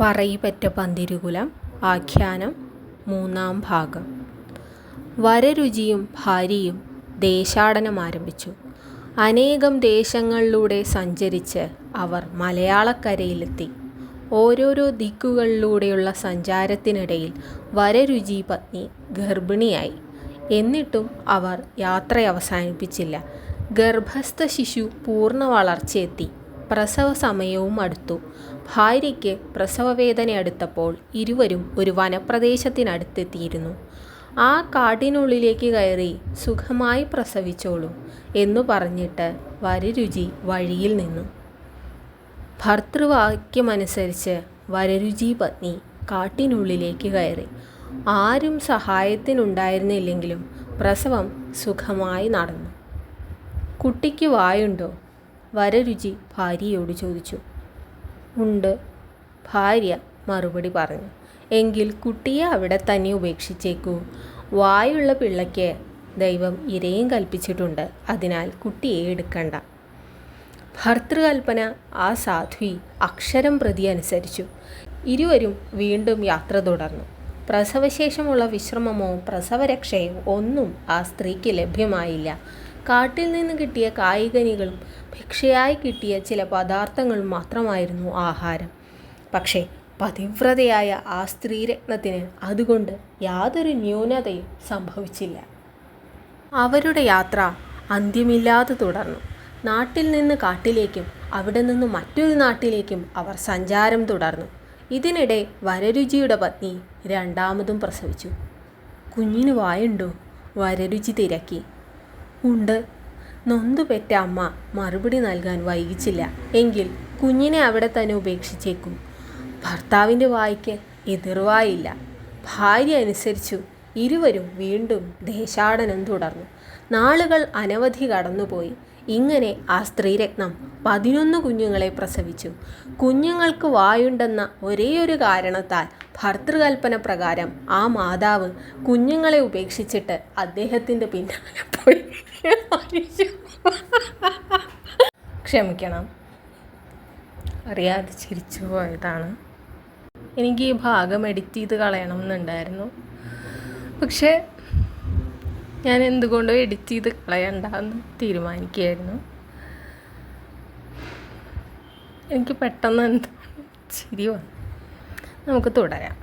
പറയിപ്പറ്റ പന്തിരുകുലം ആഖ്യാനം മൂന്നാം ഭാഗം. വരരുചിയും ഭാര്യയും ദേശാടനം ആരംഭിച്ചു. അനേകം ദേശങ്ങളിലൂടെ സഞ്ചരിച്ച് അവർ മലയാളക്കരയിലെത്തി. ഓരോരോ ദിക്കുകളിലൂടെയുള്ള സഞ്ചാരത്തിനിടയിൽ വരരുചി പത്നി ഗർഭിണിയായി. എന്നിട്ടും അവർ യാത്ര അവസാനിപ്പിച്ചില്ല. ഗർഭസ്ഥ ശിശു പൂർണ വളർച്ചയെത്തി. പ്രസവ സമയവും അടുത്തു. ഭാര്യയ്ക്ക് പ്രസവവേദന അടുത്തപ്പോൾ ഇരുവരും ഒരു വനപ്രദേശത്തിനടുത്തെത്തിയിരുന്നു. ആ കാട്ടിനുള്ളിലേക്ക് കയറി സുഖമായി പ്രസവിച്ചോളൂ എന്നു പറഞ്ഞിട്ട് വരരുചി വഴിയിൽ നിന്നു. ഭർത്തൃവാക്യമനുസരിച്ച് വരരുചി പത്നി കാട്ടിനുള്ളിലേക്ക് കയറി. ആരും സഹായത്തിനുണ്ടായിരുന്നില്ലെങ്കിലും പ്രസവം സുഖമായി നടന്നു. കുട്ടിക്ക് വായുണ്ടോ? വരരുചി ഭാര്യയോട് ചോദിച്ചു. ഉണ്ട്. ഭാര്യ മറുപടി പറഞ്ഞു. എങ്കിൽ കുട്ടിയെ അവിടെ തന്നെ ഉപേക്ഷിച്ചേക്കൂ. വായുള്ള പിള്ളയ്ക്ക് ദൈവം ഇരയും കൽപ്പിച്ചിട്ടുണ്ട്. അതിനാൽ കുട്ടിയെ എടുക്കണ്ട ഭർത്തൃകൽപ്പന ആ സാധ്വി അക്ഷരം പ്രതി അനുസരിച്ചു. ഇരുവരും വീണ്ടും യാത്ര തുടർന്നു. പ്രസവശേഷമുള്ള വിശ്രമമോ പ്രസവരക്ഷയോ ഒന്നും ആ സ്ത്രീക്ക് ലഭ്യമായില്ല. കാട്ടിൽ നിന്ന് കിട്ടിയ കായികനികളും ഭിക്ഷയായി കിട്ടിയ ചില പദാർത്ഥങ്ങളും മാത്രമായിരുന്നു ആഹാരം. പക്ഷേ പതിവ്രതയായ ആ സ്ത്രീരത്നത്തിന് അതുകൊണ്ട് യാതൊരു ന്യൂനതയും സംഭവിച്ചില്ല. അവരുടെ യാത്ര അന്ത്യമില്ലാതെ തുടർന്നു. നാട്ടിൽ നിന്ന് കാട്ടിലേക്കും അവിടെ നിന്ന് മറ്റൊരു നാട്ടിലേക്കും അവർ സഞ്ചാരം തുടർന്നു. ഇതിനിടെ വരരുചിയുടെ പത്നി രണ്ടാമതും പ്രസവിച്ചു. കുഞ്ഞിന് വായുണ്ടോ? വരരുചി തിരക്കി. ഉണ്ട്. നൊന്തുപെറ്റ അമ്മ മറുപടി നൽകാൻ വൈകിച്ചില്ല. എങ്കിൽ കുഞ്ഞിനെ അവിടെ തന്നെ ഉപേക്ഷിച്ചേക്കും. ഭർത്താവിന്റെ വായ്ക്ക് എതിർവായില്ല. ഭാര്യ അനുസരിച്ചു ഇരുവരും വീണ്ടും ദേശാടനം തുടർന്നു. നാളുകൾ അനവധി കടന്നുപോയി. ഇങ്ങനെ ആ സ്ത്രീരത്നം പതിനൊന്ന് കുഞ്ഞുങ്ങളെ പ്രസവിച്ചു. കുഞ്ഞുങ്ങൾക്ക് വായുണ്ടെന്ന ഒരേയൊരു കാരണത്താൽ ഭർതൃകൽപ്പന പ്രകാരം ആ മാതാവ് കുഞ്ഞുങ്ങളെ ഉപേക്ഷിച്ചിട്ട് അദ്ദേഹത്തിന്റെ പിന്നാലെ പോയി. ക്ഷമിക്കണം. അറിയാതെ ചിരിച്ചു പോയതാണ്. എനിക്ക് ഈ ഭാഗം എഡിറ്റ് ചെയ്ത് കളയണം എന്നുണ്ടായിരുന്നു. പക്ഷേ ഞാൻ എന്തുകൊണ്ടോ എഡിറ്റ് ചെയ്ത് കളയണ്ടെന്ന് തീരുമാനിക്കുകയായിരുന്നു. എനിക്ക് പെട്ടെന്ന് എന്താ ചിരി വന്നു. നമുക്ക് തുടരാം.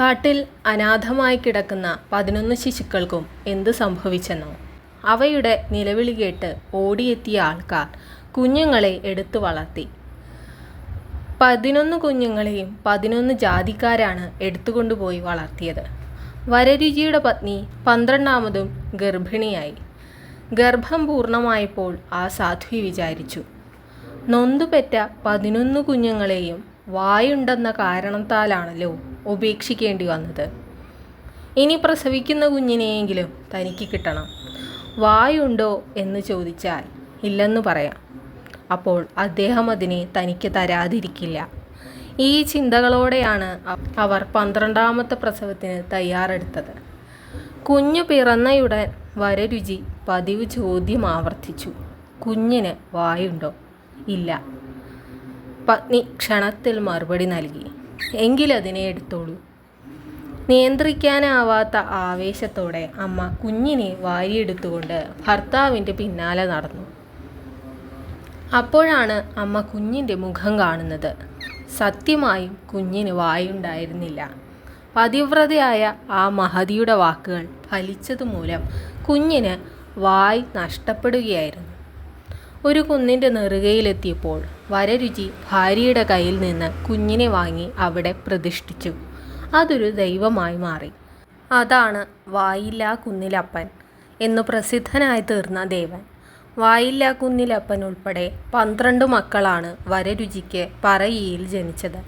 കാട്ടിൽ അനാഥമായി കിടക്കുന്ന പതിനൊന്ന് ശിശുക്കൾക്കും എന്ത് സംഭവിച്ചെന്നോ? അവയുടെ നിലവിളി കേട്ട് ഓടിയെത്തിയ ആൾക്കാർ കുഞ്ഞുങ്ങളെ എടുത്തു വളർത്തി. പതിനൊന്ന് കുഞ്ഞുങ്ങളെയും പതിനൊന്ന് ജാതിക്കാരാണ് എടുത്തുകൊണ്ടുപോയി വളർത്തിയത്. വരരുചിയുടെ പത്നി പന്ത്രണ്ടാമതും ഗർഭിണിയായി. ഗർഭം പൂർണമായപ്പോൾ ആ സാധ്വി വിചാരിച്ചു നൊന്തുപെറ്റ പതിനൊന്ന് കുഞ്ഞുങ്ങളെയും വായുണ്ടെന്ന കാരണത്താലാണല്ലോ ഉപേക്ഷിക്കേണ്ടി വന്നത്. ഇനി പ്രസവിക്കുന്ന കുഞ്ഞിനെയെങ്കിലും തനിക്ക് കിട്ടണം. വായുണ്ടോ എന്ന് ചോദിച്ചാൽ ഇല്ലെന്ന് പറയാം. അപ്പോൾ അദ്ദേഹം അതിനെ തനിക്ക് തരാതിരിക്കില്ല. ഈ ചിന്തകളോടെയാണ് അവർ പന്ത്രണ്ടാമത്തെ പ്രസവത്തിന് തയ്യാറെടുത്തത്. കുഞ്ഞു പിറന്നയുടൻ വരരുചി പതിവ് ചോദ്യം ആവർത്തിച്ചു. കുഞ്ഞിന് വായുണ്ടോ? ഇല്ല. പത്നി ക്ഷണത്തിൽ മറുപടി നൽകി. എങ്കിലതിനെ എടുത്തോളൂ. നിയന്ത്രിക്കാനാവാത്ത ആവേശത്തോടെ അമ്മ കുഞ്ഞിനെ വാരിയെടുത്തുകൊണ്ട് ഭർത്താവിന്റെ പിന്നാലെ നടന്നു. അപ്പോഴാണ് അമ്മ കുഞ്ഞിന്റെ മുഖം കാണുന്നത്. സത്യമായും കുഞ്ഞിന് വായുണ്ടായിരുന്നില്ല. പതിവ്രതയായ ആ മഹതിയുടെ വാക്കുകൾ ഫലിച്ചതുമൂലം കുഞ്ഞിന് വായ് നഷ്ടപ്പെടുകയായിരുന്നു. ഒരു കുന്നിന്റെ നെറുകയിലെത്തിയപ്പോൾ വരരുചി ഭാര്യയുടെ കയ്യിൽ നിന്ന് കുഞ്ഞിനെ വാങ്ങി അവിടെ പ്രതിഷ്ഠിച്ചു. അതൊരു ദൈവമായി മാറി. അതാണ് വായില്ലാ കുന്നിലപ്പൻ എന്നു പ്രസിദ്ധനായി തീർന്ന ദേവൻ. വായില്ലാ കുന്നിലപ്പൻ ഉൾപ്പെടെ പന്ത്രണ്ട് മക്കളാണ് വരരുചിക്ക് പറയിയിൽ ജനിച്ചത്.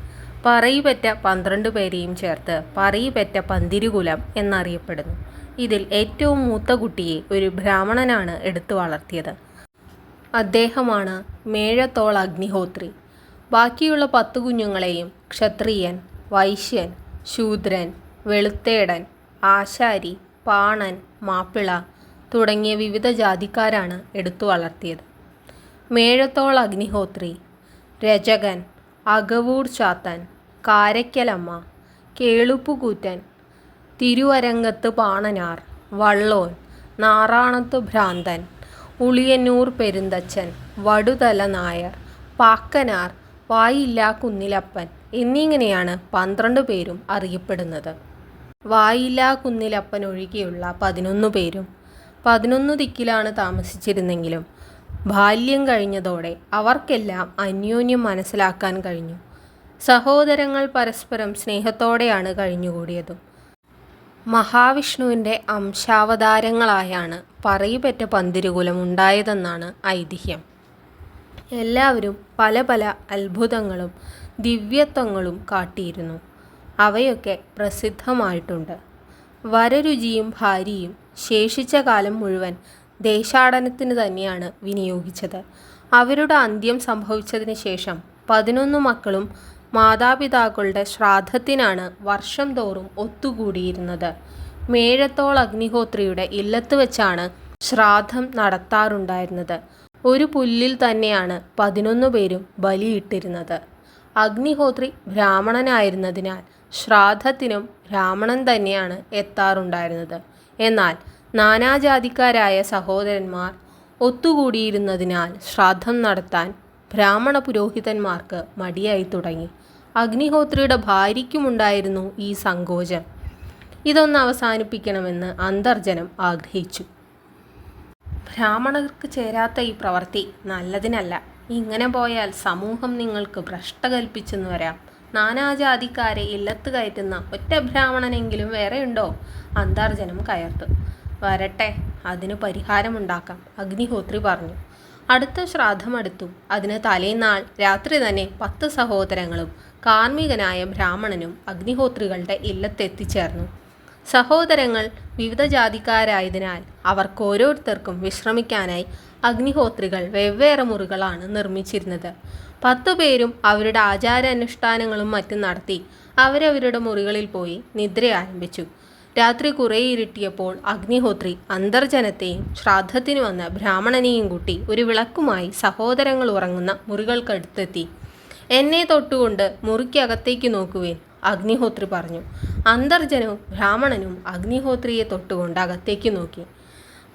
പറയിപെറ്റ പന്ത്രണ്ട് പേരെയും ചേർത്ത് പറയിപെറ്റ പന്തിരുകുലം എന്നറിയപ്പെടുന്നു. ഇതിൽ ഏറ്റവും മൂത്ത കുട്ടിയെ ഒരു ബ്രാഹ്മണനാണ് എടുത്തു വളർത്തിയത്. അദ്ദേഹമാണ് മേഴത്തോൾ അഗ്നിഹോത്രി. ബാക്കിയുള്ള പത്ത് കുഞ്ഞുങ്ങളെയും ക്ഷത്രിയൻ വൈശ്യൻ ശൂദ്രൻ വെളുത്തേടൻ ആശാരി പാണൻ മാപ്പിള തുടങ്ങിയ വിവിധ ജാതിക്കാരാണ് എടുത്തു വളർത്തിയത്. മേഴത്തോൾ അഗ്നിഹോത്രി രജകൻ അകവൂർ ചാത്തൻ കാരയ്ക്കലമ്മ കേളുപ്പുകൂറ്റൻ തിരുവരങ്ങത്ത് പാണനാർ വള്ളോൻ നാറാണത്ത് ഭ്രാന്തൻ ഉളിയന്നൂർ പെരുന്തച്ചൻ വടുതല നായർ പാക്കനാർ വായില്ലാ കുന്നിലപ്പൻ എന്നിങ്ങനെയാണ് പന്ത്രണ്ട് പേരും അറിയപ്പെടുന്നത്. വായില്ലാ കുന്നിലപ്പൻ ഒഴികെയുള്ള പതിനൊന്ന് പേരും പതിനൊന്ന് ദിക്കിലാണ് താമസിച്ചിരുന്നെങ്കിലും ബാല്യം കഴിഞ്ഞതോടെ അവർക്കെല്ലാം അന്യോന്യം മനസ്സിലാക്കാൻ കഴിഞ്ഞു. സഹോദരങ്ങൾ പരസ്പരം സ്നേഹത്തോടെയാണ് കഴിഞ്ഞുകൂടിയതും. മഹാവിഷ്ണുവിന്റെ അംശാവതാരങ്ങളായാണ് പറയിപ്പറ്റ പന്തിരുകുലം ഉണ്ടായതെന്നാണ് ഐതിഹ്യം. എല്ലാവരും പല പല അത്ഭുതങ്ങളും ദിവ്യത്വങ്ങളും കാട്ടിയിരുന്നു. അവയൊക്കെ പ്രസിദ്ധമായിട്ടുണ്ട്. വരരുചിയും ഭാര്യയും ശേഷിച്ച കാലം മുഴുവൻ ദേശാടനത്തിന് തന്നെയാണ് വിനിയോഗിച്ചത്. അവരുടെ അന്ത്യം സംഭവിച്ചതിന് ശേഷം പതിനൊന്ന് മക്കളും മാതാപിതാക്കളുടെ ശ്രാദ്ധത്തിനാണ് വർഷം തോറും ഒത്തുകൂടിയിരുന്നത്. മേഴത്തോൾ അഗ്നിഹോത്രിയുടെ ഇല്ലത്ത് വെച്ചാണ് ശ്രാദ്ധം നടത്താറുണ്ടായിരുന്നത്. ഒരു പുല്ലിൽ തന്നെയാണ് പതിനൊന്ന് പേരും ബലിയിട്ടിരുന്നത്. അഗ്നിഹോത്രി ബ്രാഹ്മണനായിരുന്നതിനാൽ ശ്രാദ്ധത്തിനും ബ്രാഹ്മണൻ തന്നെയാണ് എത്താറുണ്ടായിരുന്നത്. എന്നാൽ നാനാജാതിക്കാരായ സഹോദരന്മാർ ഒത്തുകൂടിയിരുന്നതിനാൽ ശ്രാദ്ധം നടത്താൻ ബ്രാഹ്മണ പുരോഹിതന്മാർക്ക് മടിയായി തുടങ്ങി. അഗ്നിഹോത്രിയുടെ ഭാര്യയ്ക്കുമുണ്ടായിരുന്നു ഈ സങ്കോചം. ഇതൊന്ന് അവസാനിപ്പിക്കണമെന്ന് അന്തർജനം ആഗ്രഹിച്ചു. ബ്രാഹ്മണർക്ക് ചേരാത്ത ഈ പ്രവൃത്തി നല്ലതിനല്ല. ഇങ്ങനെ പോയാൽ സമൂഹം നിങ്ങൾക്ക് ഭ്രഷ്ട കൽപ്പിച്ചെന്ന് വരാം. നാനാജാതിക്കാരെ ഇല്ലത്ത് കയറ്റുന്ന ഒറ്റ ബ്രാഹ്മണനെങ്കിലും വേറെയുണ്ടോ? അന്തർജനം കയർത്തു. വരട്ടെ അതിന് പരിഹാരമുണ്ടാക്കാം അഗ്നിഹോത്രി പറഞ്ഞു. അടുത്ത ശ്രാദ്ധമടുത്തു. അതിന് തലേനാൾ രാത്രി തന്നെ പത്ത് സഹോദരങ്ങളും കാർമ്മികനായ ബ്രാഹ്മണനും അഗ്നിഹോത്രികളുടെ ഇല്ലത്തെത്തിച്ചേർന്നു. സഹോദരങ്ങൾ വിവിധ ജാതിക്കാരായതിനാൽ അവർക്ക് ഓരോരുത്തർക്കും വിശ്രമിക്കാനായി അഗ്നിഹോത്രികൾ വെവ്വേറെ മുറികളാണ് നിർമ്മിച്ചിരുന്നത്. പത്തു പേരും അവരുടെ ആചാരാനുഷ്ഠാനങ്ങളും മറ്റും നടത്തി അവരവരുടെ മുറികളിൽ പോയി നിദ്ര ആരംഭിച്ചു. രാത്രി കുറേ ഇരുട്ടിയപ്പോൾ അഗ്നിഹോത്രി അന്തർജനത്തെയും ശ്രാദ്ധത്തിനു വന്ന ബ്രാഹ്മണനെയും കൂട്ടി ഒരു വിളക്കുമായി സഹോദരങ്ങൾ ഉറങ്ങുന്ന മുറികൾക്കടുത്തെത്തി. എന്നെ തൊട്ടുകൊണ്ട് മുറിക്കകത്തേക്ക് നോക്കുവേൻ. അഗ്നിഹോത്രി പറഞ്ഞു. അന്തർജനവും ബ്രാഹ്മണനും അഗ്നിഹോത്രിയെ തൊട്ടുകൊണ്ട് അകത്തേക്ക് നോക്കി.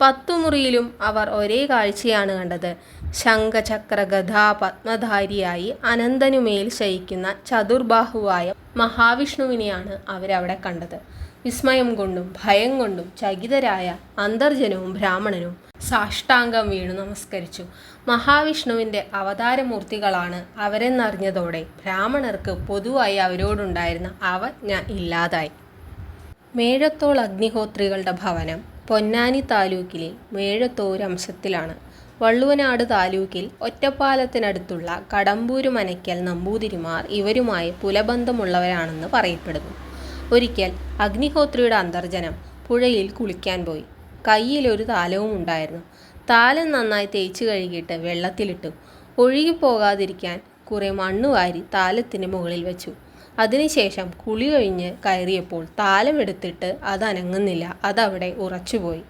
പത്തു മുറിയിലും അവർ ഒരേ കാഴ്ചയാണ് കണ്ടത്. ശംഖചക്ര ഗഥാ പത്മധാരിയായി അനന്തനുമേൽ ശയിക്കുന്ന ചതുർബാഹുവായ മഹാവിഷ്ണുവിനെയാണ് അവരവിടെ കണ്ടത്. വിസ്മയം കൊണ്ടും ഭയം കൊണ്ടും ചകിതരായ അന്തർജനവും ബ്രാഹ്മണനും സാഷ്ടാംഗം വീണു നമസ്കരിച്ചു. മഹാവിഷ്ണുവിന്റെ അവതാരമൂർത്തികളാണ് അവരെന്നറിഞ്ഞതോടെ ബ്രാഹ്മണർക്ക് പൊതുവായി അവരോടുണ്ടായിരുന്ന അവജ്ഞ ഇല്ലാതായി. മേഴത്തോൾ അഗ്നിഹോത്രികളുടെ ഭവനം പൊന്നാനി താലൂക്കിലെ മേഴത്തോർ അംശത്തിലാണ് വള്ളുവനാട് താലൂക്കിൽ ഒറ്റപ്പാലത്തിനടുത്തുള്ള കടമ്പൂര് മനയ്ക്കൽ നമ്പൂതിരിമാർ ഇവരുമായി പുലബന്ധമുള്ളവരാണെന്ന് പറയപ്പെടുന്നു. ഒരിക്കൽ അഗ്നിഹോത്രിയുടെ അന്തർജനം പുഴയിൽ കുളിക്കാൻ പോയി. കയ്യിലൊരു താലവും ഉണ്ടായിരുന്നു. താലം നന്നായി തേച്ച് കഴുകിയിട്ട് വെള്ളത്തിലിട്ടു. ഒഴുകിപ്പോകാതിരിക്കാൻ കുറേ മണ്ണ് വാരി താലത്തിന് മുകളിൽ വെച്ചു. അതിനുശേഷം കുളി കഴിഞ്ഞ് കയറിയപ്പോൾ താലം എടുത്തിട്ട് അത് അനങ്ങുന്നില്ല. അതവിടെ ഉറച്ചുപോയി.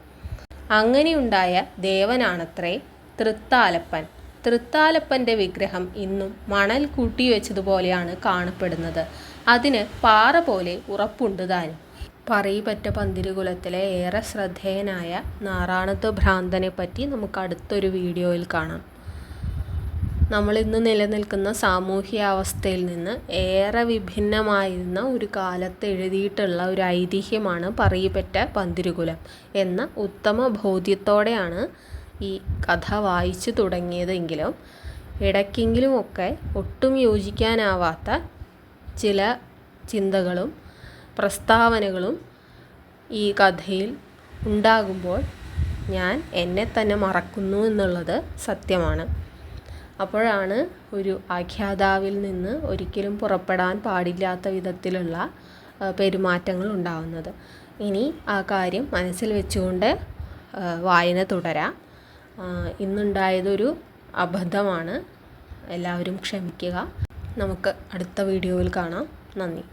അങ്ങനെയുണ്ടായ ദേവനാണത്രേ തൃത്താലപ്പൻ. തൃത്താലപ്പന്റെ വിഗ്രഹം ഇന്നും മണൽ കൂട്ടിവെച്ചതുപോലെയാണ് കാണപ്പെടുന്നത്. അതിന് പാറ പോലെ ഉറപ്പുണ്ട് താനും. പറയിപ്പറ്റ പന്തിരുകുലത്തിലെ ഏറെ ശ്രദ്ധേയനായ നാറാണത്ത് ഭ്രാന്തനെ പറ്റി നമുക്ക് അടുത്തൊരു വീഡിയോയിൽ കാണാം. നമ്മൾ ഇന്ന് നിലനിൽക്കുന്ന സാമൂഹ്യാവസ്ഥയിൽ നിന്ന് ഏറെ വിഭിന്നമായിരുന്ന ഒരു കാലത്ത് എഴുതിയിട്ടുള്ള ഒരു ഐതിഹ്യമാണ് പറയിപ്പറ്റ പന്തിരുകുലം എന്ന ഉത്തമ ബോധ്യത്തോടെയാണ് ഈ കഥ വായിച്ചു തുടങ്ങിയതെങ്കിലും ഇടയ്ക്കെങ്കിലുമൊക്കെ ഒട്ടും യോജിക്കാനാവാത്ത ചില ചിന്തകളും പ്രസ്താവനകളും ഈ കഥയിൽ ഉണ്ടാകുമ്പോൾ ഞാൻ എന്നെ തന്നെ മറക്കുന്നു എന്നുള്ളത് സത്യമാണ്. അപ്പോഴാണ് ഒരു ആഖ്യാതാവിൽ നിന്ന് ഒരിക്കലും പുറപ്പെടാൻ പാടില്ലാത്ത വിധത്തിലുള്ള പെരുമാറ്റങ്ങൾ ഉണ്ടാവുന്നത്. ഇനി ആ കാര്യം മനസ്സിൽ വെച്ചുകൊണ്ട് വായന തുടരാം. ഇന്നുണ്ടായതൊരു അബദ്ധമാണ്. എല്ലാവരും ക്ഷമിക്കുക. നമുക്ക് അടുത്ത വീഡിയോയിൽ കാണാം. നന്ദി.